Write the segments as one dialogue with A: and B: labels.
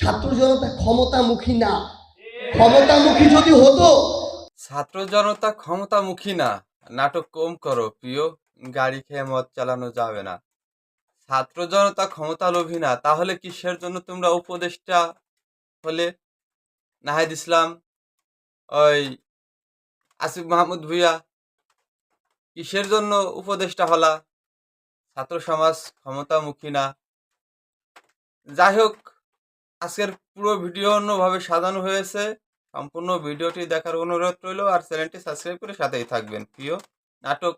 A: ছাত্র জনতা ক্ষমতামুখী না। ক্ষমতামুখী যদি হতো।
B: ছাত্র জনতা ক্ষমতামুখী না। নাটক কম করো, প্রিয়। গাড়ি খেয়ে মদ চালানো যাবে না। ছাত্র জনতা ক্ষমতা লোভী না। তাহলে কিসের জন্য তোমরা উপদেষ্টা হলে? নাহিদ ইসলাম, ওই আসিফ মাহমুদ ভুইয়া, কিসের জন্য উপদেষ্টা হলা? ছাত্র সমাজ ক্ষমতামুখী না। যাই হোক আজকের পুরো ভিডিও অন্যভাবে সাজানো হয়েছে। সম্পূর্ণ ভিডিওটি দেখার অনুরোধ রইল আর চ্যানেলটি সাবস্ক্রাইব করে সাথেই থাকবেন। প্রিয় নাটক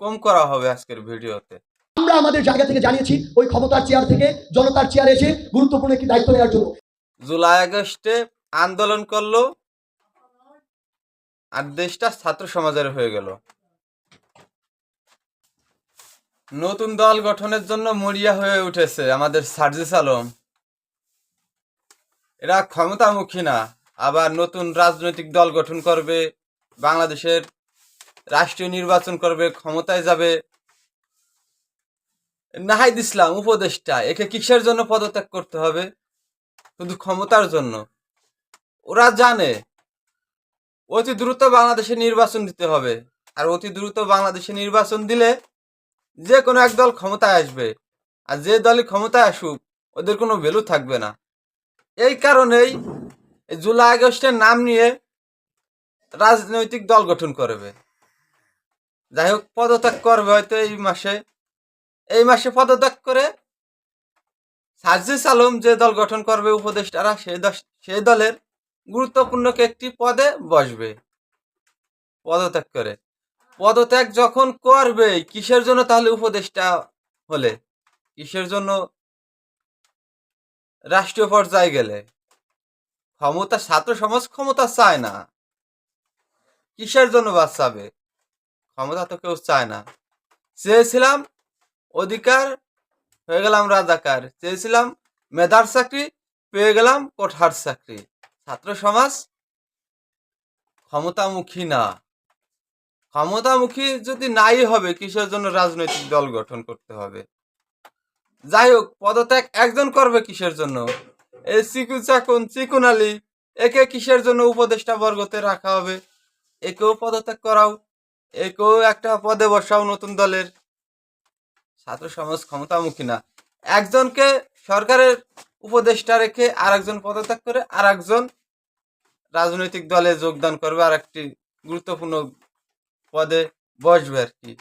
B: কম করা হবে আজকের ভিডিওতে।
A: আমরা আমাদের জায়গা থেকে জানিয়েছি ওই ক্ষমতার চেয়ার থেকে জনতার চেয়ারে এসে গুরুত্বপূর্ণ একটি দায়িত্ব নেওয়ার জন্য।
B: জুলাই আগস্টে আন্দোলন করল আর দেশটা ছাত্র সমাজের হয়ে গেল। নতুন দল গঠনের জন্য মরিয়া হয়ে উঠেছে আমাদের সার্জিস আলম। এরা ক্ষমতামুখী না, আবার নতুন রাজনৈতিক দল গঠন করবে, বাংলাদেশের রাষ্ট্রীয় নির্বাচন করবে, ক্ষমতায় যাবে। নাহিদ ইসলাম, উপদেষ্টা, একে কিসের জন্য পদত্যাগ করতে হবে? শুধু ক্ষমতার জন্য। ওরা জানে, অতি দ্রুত বাংলাদেশে নির্বাচন দিতে হবে, আর অতি দ্রুত বাংলাদেশে নির্বাচন দিলে যে কোনো এক দল ক্ষমতায় আসবে, আর যে দলই ক্ষমতায় আসুক, ওদের কোনো ভ্যালু থাকবে না। এই কারণেই জুলাই আগস্টের নাম নিয়ে রাজনৈতিক দল গঠন করবে। যাই হোক, পদত্যাগ করবে হয়তো এই মাসে। এই মাসে পদত্যাগ করে সাজিস আলম যে দল গঠন করবে উপদেষ্টারা সেই সেই দলের গুরুত্বপূর্ণ একটি পদে বসবে। পদত্যাগ করে। পদত্যাগ যখন করবে কিসের জন্য তাহলে উপদেষ্টা হলে? কিসের জন্য রাষ্ট্রীয় পর্যায়ে গেলে ক্ষমতা ছাত্র সমাজ ক্ষমতা চায় না। কিসের জন্য বাঁচাবে ক্ষমতা তো কেউ চায় না। চেয়েছিলাম অধিকার, হয়ে গেলাম রাজাকার। চেয়েছিলাম মেধার চাকরি, পেয়ে গেলাম কোঠার চাকরি। ছাত্র সমাজ ক্ষমতামুখী না। ক্ষমতামুখী যদি নাই হবে, কিসের জন্য রাজনৈতিক দল গঠন করতে হবে? যাই হোক, পদত্যাগ একজন করবে কিসের জন্য? এই চিকু চাকুন চিকুন আলী, একে কিসের জন্য উপদেষ্টা বর্গতে রাখা হবে? একেও পদত্যাগ করাও, একেও একটা পদে বসাও নতুন দলের। ছাত্র সমাজ ক্ষমতামুখী না। একজনকে সরকারের উপদেষ্টা রেখে আর একজন পদত্যাগ করে আর একজন রাজনৈতিক দলে যোগদান করবে আর একটি গুরুত্বপূর্ণ পদে বসবে আর কি।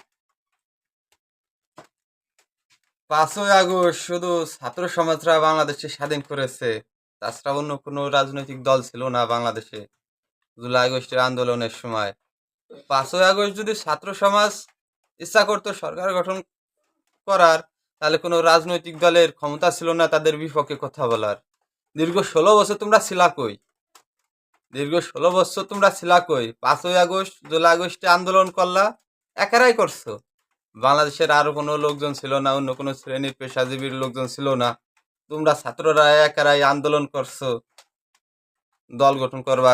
B: পাঁচই আগস্ট শুধু ছাত্র সমাজরা বাংলাদেশে স্বাধীন করেছে, তাছাড়া অন্য কোনো রাজনৈতিক দল ছিল না বাংলাদেশে জুলাই আগস্টের আন্দোলনের সময়। পাঁচই আগস্ট যদি ছাত্র সমাজ ইচ্ছা করতো সরকার গঠন করার, তাহলে কোনো রাজনৈতিক দলের ক্ষমতা ছিল না তাদের বিপক্ষে কথা বলার। দীর্ঘ ষোলো বছর তোমরা ছিলা কই? দীর্ঘ ষোলো বছর তোমরা ছিলা কই? পাঁচই আগস্ট, জুলাই আগস্টে আন্দোলন করলা, একারাই করছ? বাংলাদেশের আরও কোনো লোকজন ছিল না, অন্য কোনো শ্রেণির পেশাজীবীর লোকজন ছিল না। তোমরা ছাত্ররা একারাই আন্দোলন করছ, দল গঠন করবা,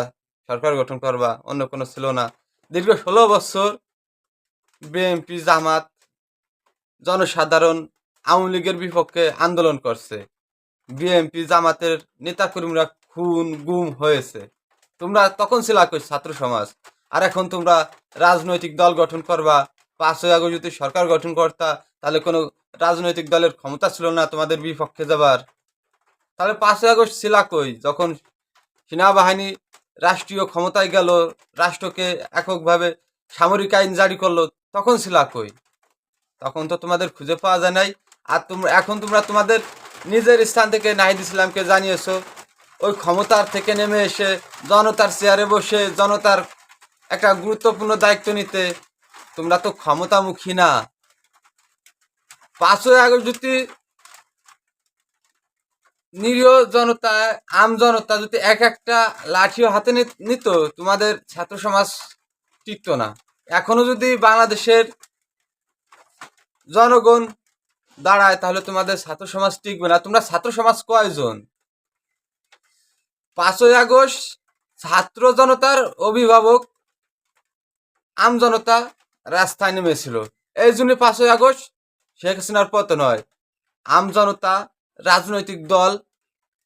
B: সরকার গঠন করবা, অন্য কোনো ছিল না। দীর্ঘ ষোলো বছর বিএনপি জামাত জনসাধারণ আওয়ামী লীগের বিপক্ষে আন্দোলন করছে। বিএনপি জামাতের নেতাকর্মীরা খুন, গুম হয়েছে। তোমরা তখন ছিল ছাত্র সমাজ? আর এখন তোমরা রাজনৈতিক দল গঠন করবা পাঁচই আগস্ট যদি সরকার গঠন করতা, তাহলে কোনো রাজনৈতিক দলের ক্ষমতা ছিল না তোমাদের বিপক্ষে যাবার। তাহলে পাঁচই আগস্ট ছিল কই? যখন সেনাবাহিনী রাষ্ট্রীয় ক্ষমতায় গেল, রাষ্ট্রকে এককভাবে সামরিক আইন জারি করল, তখন ছিল কই? তখন তো তোমাদের খুঁজে পাওয়া যায় নাই। আর তোমরা, এখন তোমরা তোমাদের নিজের স্থান থেকে নাহিদ ইসলামকে জানিয়েছো। ওই ক্ষমতার থেকে নেমে এসে জনতার চেয়ারে বসে জনতার একটা গুরুত্বপূর্ণ দায়িত্ব নিতে তোমরা তো ক্ষমতামুখী না। পাঁচই আগস্ট যদি নিরীহ জনতা, আম জনতা যদি এক একটা লাঠিও হাতে নিত, তোমাদের ছাত্র সমাজ টিকতো না। এখনও যদি বাংলাদেশের জনগণ দাঁড়ায়, তাহলে তোমাদের ছাত্র সমাজ টিকবে না। তোমরা ছাত্র সমাজ কয়জন? পাঁচই আগস্ট ছাত্র জনতার অভিভাবক, আম জনতা রাস্তায় নেমেছিল। এই জন্য পাঁচই আগস্ট শেখ হাসিনার পতন হয়। আম জনতা, রাজনৈতিক দল,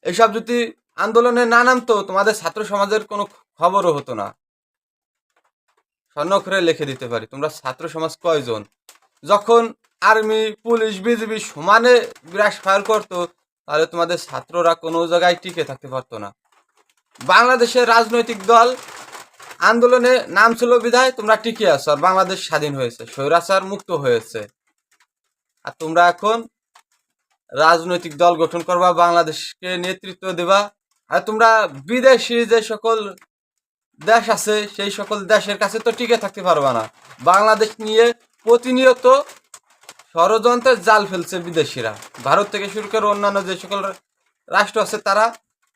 B: এসব যদি আন্দোলনে না নামতো, তোমাদের ছাত্র সমাজের কোনো খবরও হতো না। স্বর্ণক্ষরে লিখে দিতে পারি, তোমরা ছাত্র সমাজ কয়জন? যখন আর্মি, পুলিশ, বিজিবি সমানে বিরাস ফায়ার করতো, তাহলে তোমাদের ছাত্ররা কোনো জায়গায় টিকে থাকতে পারতো না। বাংলাদেশের রাজনৈতিক দল আন্দোলনে নাম ছিল বিধায় তোমরা টিকে আছো আর বাংলাদেশ স্বাধীন হয়েছে। স্বৈরাচার মুক্ত হয়েছে। আর তোমরা এখন রাজনৈতিক দল গঠন করবা, বাংলাদেশকে নেতৃত্ব দেবা। আর তোমরা বিদেশি যে সকল দেশ আছে, সেই সকল দেশের কাছে তো টিকে থাকতে পারবা না। বাংলাদেশ নিয়ে প্রতিনিয়ত ষড়যন্ত্রের জাল ফেলছে বিদেশিরা। ভারত থেকে শুরু করে অন্যান্য যে সকল রাষ্ট্র আছে, তারা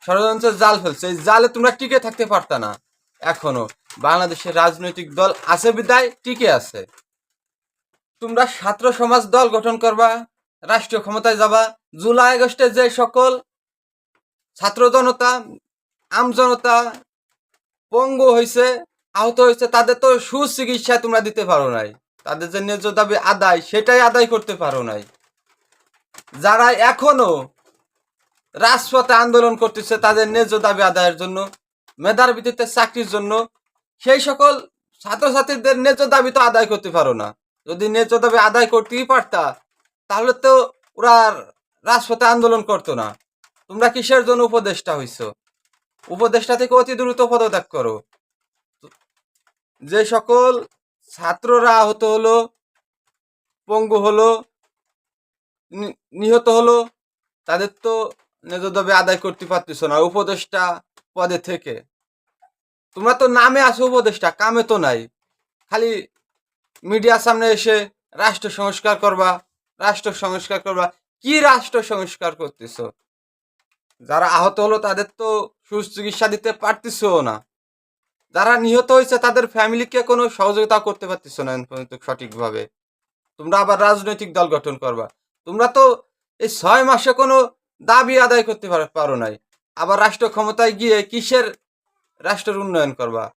B: ষড়যন্ত্রের জাল ফেলছে। এই জালে তোমরা টিকে থাকতে পারতা না। এখনও। বাংলাদেশের রাজনৈতিক দল আছে বিদায় টিকে আছে। তোমরা ছাত্র সমাজ দল গঠন করবা, রাষ্ট্রীয় ক্ষমতায় যাবা। জুলাই, আগস্টে যে সকল ছাত্র জনতা, আম জনতা পঙ্গু হয়েছে আহত হয়েছে তাদের তো সুচিকিৎসা তোমরা দিতে পারো নাই। তাদের যে ন্যায্য দাবি আদায়, সেটাই আদায় করতে পারো নাই। যারা এখনও রাজপথে আন্দোলন করতেছে, তাদের ন্যায্য দাবি আদায়ের জন্য মেধার ভিত্তিতে চাকরির জন্য সেই সকল ছাত্রছাত্রীদের ন্যায্য দাবি তো আদায় করতে পারো না। যদি ন্যায্য দাবি আদায় করতেই পারতা, তাহলে তো ওরা রাজপথে আন্দোলন করতো না। তোমরা কিসের জন্য উপদেষ্টা হইছো? উপদেষ্টা থেকে অতি দ্রুত পদত্যাগ করো। যে সকল ছাত্ররা আহত হলো, পঙ্গু হলো নিহত হলো, তাদের তো ন্যায্য দাবি আদায় করতে পারতেছ না। উপদেষ্টা পদে থেকে। তোমরা তো নামে আছো উপদেষ্টা, কামে তো নাই। খালি মিডিয়ার সামনে এসে রাষ্ট্র সংস্কার করবা, রাষ্ট্র সংস্কার করবা। কি রাষ্ট্র সংস্কার করতেছ? যারা আহত হলো তাদের তো সুচিকিৎসা দিতে পারতেছো না। যারা নিহত হয়েছে তাদের ফ্যামিলিকে কোনো সহযোগিতা করতে পারতেছো না পর্যন্ত সঠিকভাবে। তোমরা আবার রাজনৈতিক দল গঠন করবা। তোমরা তো এই ছয় মাসে কোনো দাবি আদায় করতে পারো নাই। আবার রাষ্ট্র ক্ষমতায় গিয়ে কিসের রাষ্ট্রের উন্নয়ন করবা?